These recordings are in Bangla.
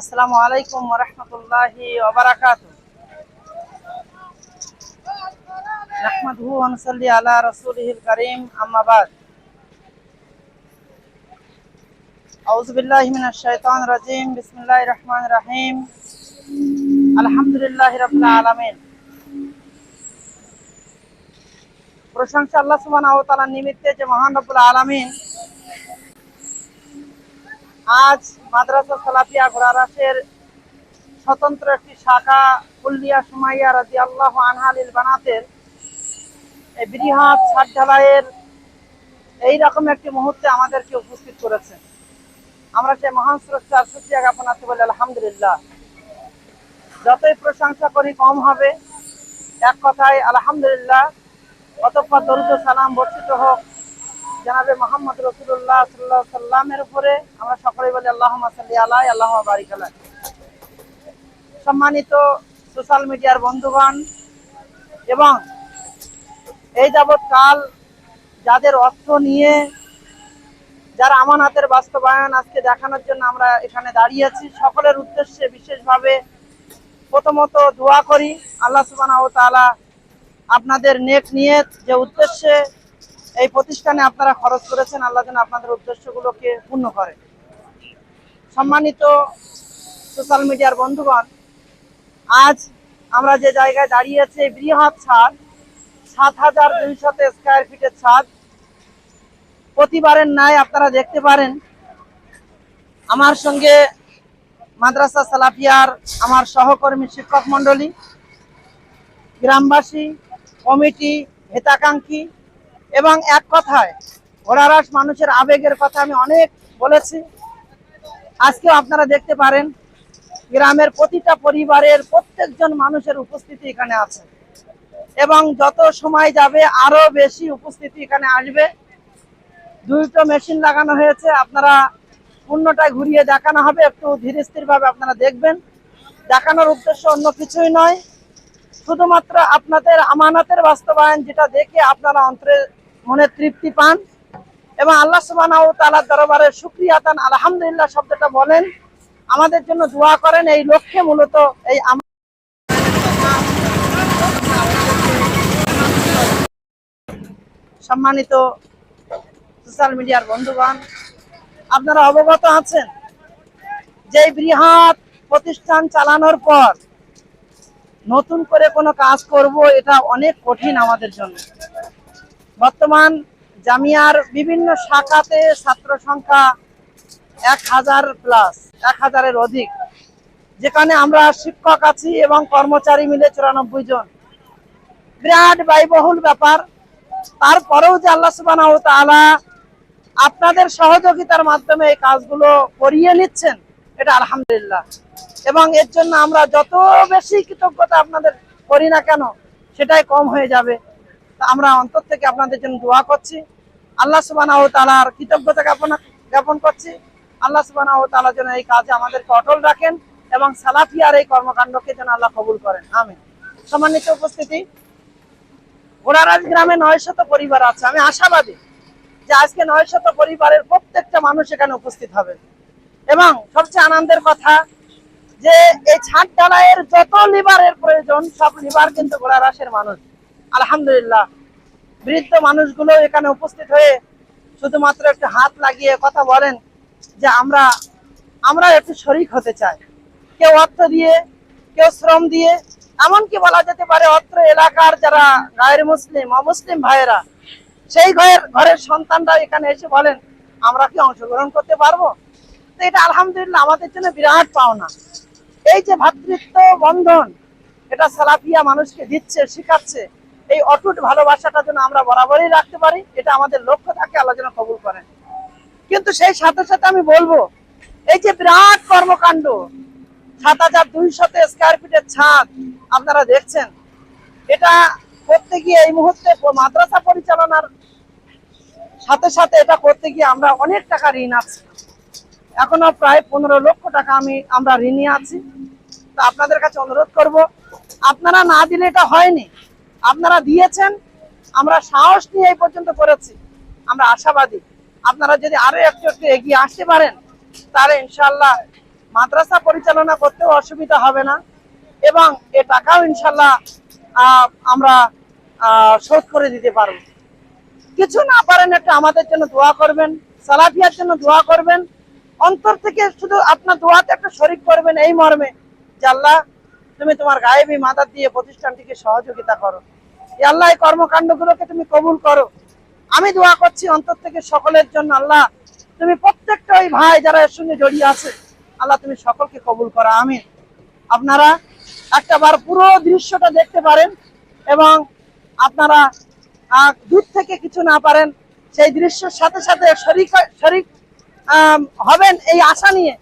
আসসালামু আলাইকুম রহমতুল্লাহি ওবারাকাত নাহমাদুহু ওয়া নুসাল্লি আলা রাসূলিহিল কারীম, আম্মা আলামিন। প্রশংসা আল্লাহ সুবহানাহু ওয়া নিমিত্তে যে আলামিন আজ মাদ্রাসা সালাফিয়া ঘোড়ারাসের স্বতন্ত্র একটি শাখা কুল্লিয়া সুমাইয়া রাজি আল্লাহ আনহালিল বানাতের এই বৃহৎ ছাদ ঢালাইয়ের এইরকম একটি মুহূর্তে আমাদেরকে উপস্থিত করেছেন আমরা সেই মহান স্রষ্টার সুক্রিয়া জ্ঞাপন আছে বলে আলহামদুলিল্লাহ। যতই প্রশংসা করি কম হবে। এক কথায় আলহামদুলিল্লাহ। অতঃপর দরুদ সালাম বর্ষিত হোক। জানাবে মোহাম্মদ রসুল্লাহ সাল্লাহ সাল্লামের উপরে, আমরা সকলেই বলি আল্লাহ সাল্লি আলাই আল্লাহ বারিক আলাই। সম্মানিত সোশ্যাল মিডিয়ার বন্ধুগণ, এবং এই যাবৎ কাল যাদের অর্থ নিয়ে, যারা আমানাতের বাস্তবায়ন আজকে দেখানোর জন্য আমরা এখানে দাঁড়িয়েছি সকলের উদ্দেশ্যে বিশেষভাবে প্রথমত দোয়া করি। আল্লাহ সুবহানাহু ওয়া তাআলা আপনাদের নেক নিয়ে যে উদ্দেশ্যে এই প্রতিষ্ঠানে আপনারা খরচ করেছেন, আল্লাহ যেন আপনাদের উদ্দেশ্যগুলোকে পূর্ণ করে। সম্মানিত সোশ্যাল মিডিয়ার বন্ধুগণ, আজ আমরা যে জায়গায় দাঁড়িয়েছি বৃহৎ ছাদ, সাত হাজার দুইশত স্কোয়ার ফিটের ছাদ। প্রতিবারের ন্যায় আপনারা দেখতে পারেন, আমার সঙ্গে মাদ্রাসা সালাফিয়ার আমার সহকর্মী শিক্ষক মণ্ডলী, গ্রামবাসী, কমিটি, হিতাকাঙ্ক্ষী এবং এক কথায়, ঘোড়ারাস মানুষের আবেগের কথা আমি অনেক বলেছি। আজকেও আপনারা দেখতে পারেন, গ্রামের প্রতিটা পরিবারের প্রত্যেকজন মানুষের উপস্থিতি এখানে আছে। এবং যত সময় যাবে আরও বেশি উপস্থিতি এখানে আসবে। দুইটো মেশিন লাগানো হয়েছে, আপনারা পূর্ণটায় ঘুরিয়ে দেখানো হবে, একটু ধীর স্থির ভাবে আপনারা দেখবেন। দেখানোর উদ্দেশ্য অন্য কিছুই নয়। শুধুমাত্র আপনাদের আমানতের বাস্তবায়ন যেটা দেখে আপনারা অন্তরে মনে তৃপ্তি পান এবং আল্লাহ ওয়া তাআলার দরবারে শুকরিয়া তান আলহামদুলিল্লাহ শব্দটা বলেন। আমাদের জন্য দোয়া করেন, এই লক্ষ্যে মূলত এই সম্মানিত সোশ্যাল মিডিয়ার বন্ধুগণ, আপনারা অবগত আছেন যে বৃহৎ প্রতিষ্ঠান চালানোর পর নতুন করে কোনো কাজ করব, এটা অনেক কঠিন আমাদের জন্য। বর্তমান জামিয়ার বিভিন্ন শাখাতে ছাত্র সংখ্যা এক হাজার প্লাস এক হাজারের অধিক। যেখানে আমরা শিক্ষক আছি এবং কর্মচারী মিলে চুরানব্বই জন। বিরাট ব্যয়বহুল ব্যাপার। তারপরেও যে আল্লাহ সুবহানাহু ওয়া তাআলা আপনাদের সহযোগিতার মাধ্যমে এই কাজগুলো করিয়ে নিচ্ছেন, এটা আলহামদুলিল্লাহ। এবং এর জন্য আমরা যত বেশি কৃতজ্ঞতা আপনাদের করি না কেন, সেটাই কম হয়ে যাবে। আমরা অন্তর থেকে আপনাদের জন্য দোয়া করছি। আল্লাহ সুবহানাহু ওয়া তাআলার কৃতজ্ঞতা জ্ঞাপন জ্ঞাপন করছি। আল্লাহ সুবহানাহু ও তাআলা যেন এই কাজে আমাদেরকে অটল রাখেন এবং সালাফিয়ার এই কর্মকাণ্ডকে যেন আল্লাহ কবুল করেন। আমিন। সম্মানিত উপস্থিতি ঘোড়ারাজ গ্রামে নয় শত পরিবার আছে। আমি আশাবাদী যে আজকে নয় শত পরিবারের প্রত্যেকটা মানুষ এখানে উপস্থিত হবে। এবং সবচেয়ে আনন্দের কথা যে এই ছাদ ঢালাইয়ের যত লিভারের প্রয়োজন, সব লিভার কিন্তু ঘোড়ারাসের মানুষ। আলহামদুলিল্লাহ। বৃদ্ধ মানুষগুলো এখানে উপস্থিত হয়ে শুধুমাত্র একটু হাত লাগিয়ে কথা বলেন যে আমরা আমরা একটু শরিক হতে চাই। কেউ অর্থ দিয়ে, কেউ শ্রম দিয়ে, এমনকি বলা যেতে পারে অত্র এলাকার যারা গায়ের মুসলিম, অমুসলিম ভাইয়েরা, সেই ঘরের ঘরের সন্তানরা এখানে এসে বলেন, আমরা কি অংশগ্রহণ করতে পারব? তো এটা আলহামদুলিল্লাহ আমাদের জন্য বিরাট পাওনা। এই যে ভ্রাতৃত্ব বন্ধন, এটা সালাফিয়া মানুষকে দিচ্ছে, শিখাচ্ছে। এই অটুট ভালোবাসাটা যেন আমরা বরাবরই রাখতে পারি, এটা আমাদের লক্ষ্য থাকে, আল্লাহ যেন কবুল করেন। কিন্তু সেই সাথে সাথে আমি বলব, এই যে বিরাট কর্মকাণ্ড, সাত হাজার দুইশত স্কোয়ার ফিটের ছাদ, আপনারা দেখছেন, এটা করতে গিয়ে এই মুহূর্তে মাদ্রাসা পরিচালনার সাথে সাথে এটা করতে গিয়ে আমরা অনেক টাকা ঋণ আছি। এখনও প্রায় পনেরো লক্ষ টাকা আমি, আমরা ঋণী আছি। তো আপনাদের কাছে অনুরোধ করব, আপনারা না দিলে এটা হয়নি। আপনারা দিয়েছেন, আমরা সাহস নিয়ে এই পর্যন্ত করেছি। আমরা আশাবাদী। আপনারা যদি আরও একটু একটু এগিয়ে আসতে পারেন, তাহলে ইনশাল্লাহ মাদ্রাসা পরিচালনা করতেও অসুবিধা হবে না। এবং এ টাকাও ইনশাল্লাহ আমরা শোধ করে দিতে পারব। কিছু না পারেন একটু আমাদের জন্য দোয়া করবেন, সালাফিয়ার জন্য দোয়া করবেন। অন্তর থেকে শুধু আপনার দোয়াতে একটা শরিক করবেন এই মর্মে যে আল্লাহ তুমি তোমার গায়েবী মাদার দিয়ে প্রতিষ্ঠানটিকে সহযোগিতা করো। আল্লাহ এই কর্মকাণ্ডগুলোকে তুমি কবুল করো। আমি দোয়া করছি অন্তর থেকে সকলের জন্য, আল্লাহ, তুমি প্রত্যেকটা ওই ভাই যারা এর সঙ্গে জড়িয়ে আছে, আল্লাহ, তুমি সকলকে কবুল করো। আমি আপনারা একটা বার পুরো দৃশ্যটা দেখতে পারেন এবং আপনারা দূর থেকে কিছু না পারেন, সেই দৃশ্যের সাথে সাথে শরিক শরিক হবেন এই আশা নিয়ে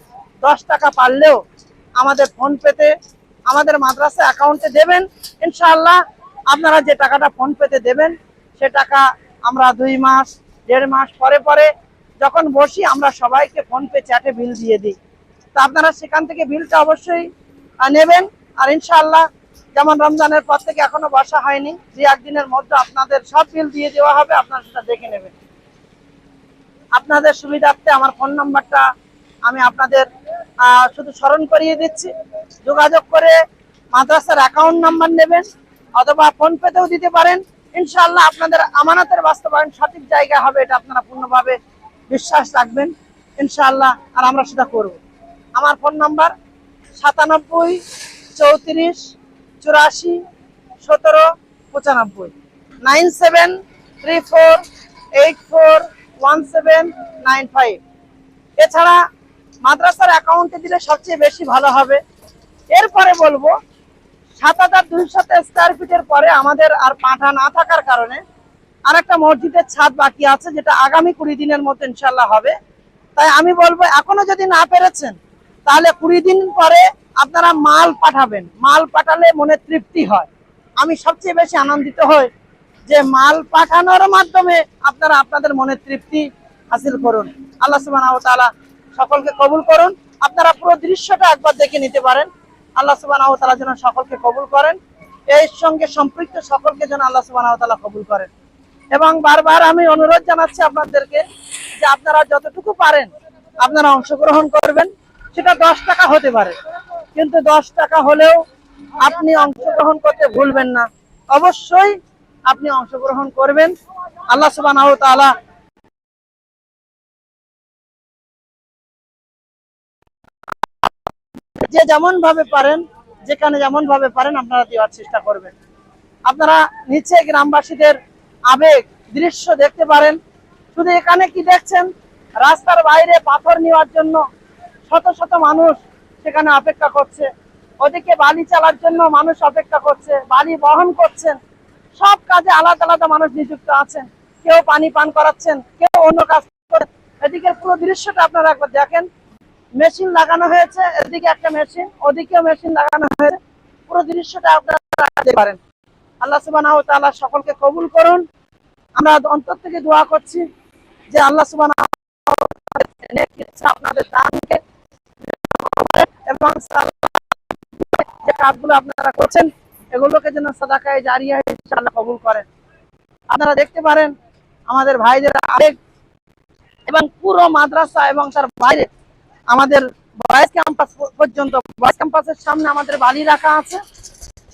দশ টাকা পারলেও আমাদের ফোন পেতে আমাদের মাদ্রাসা অ্যাকাউন্টে দেবেন, ইনশাআল্লাহ আপনারা যে টাকাটা ফোন পেতে দেবেন, সে টাকা আমরা দুই মাস, দেড় মাস পরে পরে যখন বসি, আমরা সবাইকে ফোন পে চ্যাটে বিল দিয়ে দিই। তা আপনারা সেখান থেকে বিলটা অবশ্যই নেবেন। আর ইনশাআল্লাহ যেমন রমজানের পর থেকে এখনও বসা হয়নি দু একদিনের মধ্যে আপনাদের সব বিল দিয়ে দেওয়া হবে, আপনারা সেটা দেখে নেবেন। আপনাদের সুবিধার্থে আমার ফোন নাম্বারটা আমি আপনাদের শুধু স্মরণ করিয়ে দিচ্ছি। যোগাযোগ করে মাদ্রাসার অ্যাকাউন্ট নাম্বার নেবেন অথবা ফোন পেতেও দিতে পারেন। ইনশাল্লাহ আপনাদের আমানতের বাস্তবায়ন সঠিক জায়গা হবে, এটা আপনারা পূর্ণভাবে বিশ্বাস রাখবেন। ইনশাল্লাহ আর আমরা সেটা করব। আমার ফোন নাম্বার সাতানব্বই, চৌত্রিশ, চুরাশি, সতেরো, পঁচানব্বই। Nine seven, three four, eight four, one seven, nine five. এছাড়া মাদ্রাসার অ্যাকাউন্টে দিলে সবচেয়ে বেশি ভালো হবে। এরপরে বলব, সাত হাজার দুইশত স্কোয়ার ফিটের পরে আমাদের আর পাঠা না থাকার কারণে আর একটা মসজিদের ছাদ বাকি আছে, যেটা আগামী কুড়ি দিনের মতো ইনশাল্লাহ হবে। তাই আমি বলব, এখনও যদি না পেরেছেন, তাহলে কুড়ি দিন পরে আপনারা মাল পাঠাবেন। মাল পাঠালে মনে তৃপ্তি হয়। আমি সবচেয়ে বেশি আনন্দিত হই যে মাল পাঠানোর মাধ্যমে আপনারা আপনাদের মনে তৃপ্তি হাসিল করুন। আল্লাহ তাআলা সকলকে কবুল করুন। আপনারা পুরো দৃশ্যটা একবার দেখে নিতে পারেন। আল্লাহ সুবহানাহু ওয়া তাআলা যেন সকলকে কবুল করেন। এর সঙ্গে সম্পৃক্ত সকলকে যেন আল্লাহ ওয়া কবুল করেন। এবং বারবার আমি অনুরোধ জানাচ্ছি আপনাদেরকে যে আপনারা যতটুকু পারেন আপনারা অংশগ্রহণ করবেন। সেটা দশ টাকা হতে পারে। কিন্তু দশ টাকা হলেও আপনি অংশগ্রহণ করতে ভুলবেন না। অবশ্যই আপনি অংশগ্রহণ করবেন। আল্লাহ ওয়া যে যেমন ভাবে পারেন, যেখানে যেমন ভাবে পারেন আপনারা দেওয়ার চেষ্টা করবেন। আপনারা নিচে গ্রামবাসীদের আবেগ দৃশ্য দেখতে পারেন। শুধু এখানে কি দেখছেন? রাস্তার বাইরে পাথর নেওয়ার জন্য শত শত মানুষ সেখানে অপেক্ষা করছে। ওদিকে বালি চালার জন্য মানুষ অপেক্ষা করছে, বালি বহন করছেন। সব কাজে আলাদা আলাদা মানুষ নিযুক্ত আছেন। কেউ পানি পান করাচ্ছেন, কেউ অন্য কাজ এদিকের পুরো দৃশ্যটা আপনারা একবার দেখেন। মেশিন লাগানো হয়েছে, এদিকে একটা মেশিন, ওদিকেও মেশিন লাগানো হয়েছে। পুরো দৃশ্যটা আপনারা দেখতে পারেন। আল্লাহ তাআলা সকলকে কবুল করুন। আমরা অন্তর থেকে দোয়া করছি যে আল্লাহ ইচ্ছা আপনাদের দানকে এবং যে কাজগুলো আপনারা করছেন, এগুলোকে যেন সাদাকায় জারিয়া ইনশাআল্লাহ কবুল করেন। আপনারা দেখতে পারেন, আমাদের ভাইদের আবেগ এবং পুরো মাদ্রাসা এবং তার বাইরে আমাদের বয়েজ ক্যাম্পাস পর্যন্ত, বয়েজ ক্যাম্পাসের সামনে আমাদের বালি রাখা আছে।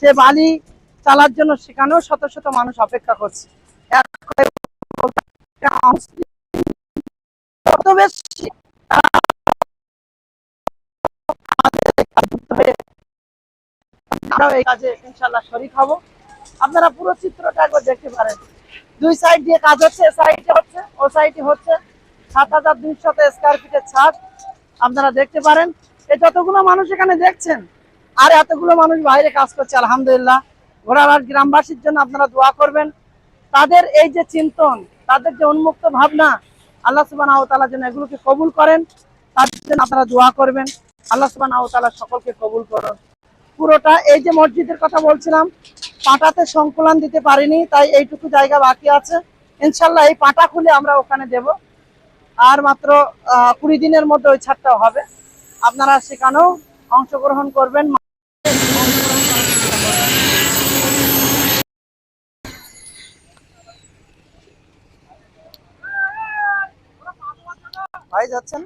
সে বালি চালার জন্য সেখানেও শত শত মানুষ অপেক্ষা করছে। হব। আপনারা পুরো চিত্রটা দেখতে পারেন। দুই সাইড দিয়ে কাজ হচ্ছে সাইডে হচ্ছে হচ্ছে সাত হাজার দুইশত স্কোয়ার ফিটের ছাদ। আপনারা দেখতে পারেন। এই যতগুলো মানুষ এখানে দেখছেন, আর এতগুলো মানুষ বাইরে কাজ করছে, আলহামদুলিল্লাহ। ঘোড়াঘাট গ্রামবাসীর জন্য আপনারা দোয়া করবেন। তাদের এই যে চিন্তন, তাদের যে উন্মুক্ত ভাবনা, আল্লাহ সুবান তালা যেন এগুলোকে কবুল করেন, তাদের জন্য আপনারা দোয়া করবেন। আল্লাহ সুবাহ তালা সকলকে কবুল করুন। পুরোটা এই যে মসজিদের কথা বলছিলাম, পাটাতে সংকুলন দিতে পারিনি, তাই এইটুকু জায়গা বাকি আছে। ইনশাল্লাহ এই পাটা খুলে আমরা ওখানে দেব। আর মাত্র কুড়ি দিনের মধ্যে ওই ছাড়টাও হবে। আপনারা সেখানেও অংশগ্রহণ করবেন। যাচ্ছেন? যাচ্ছেন?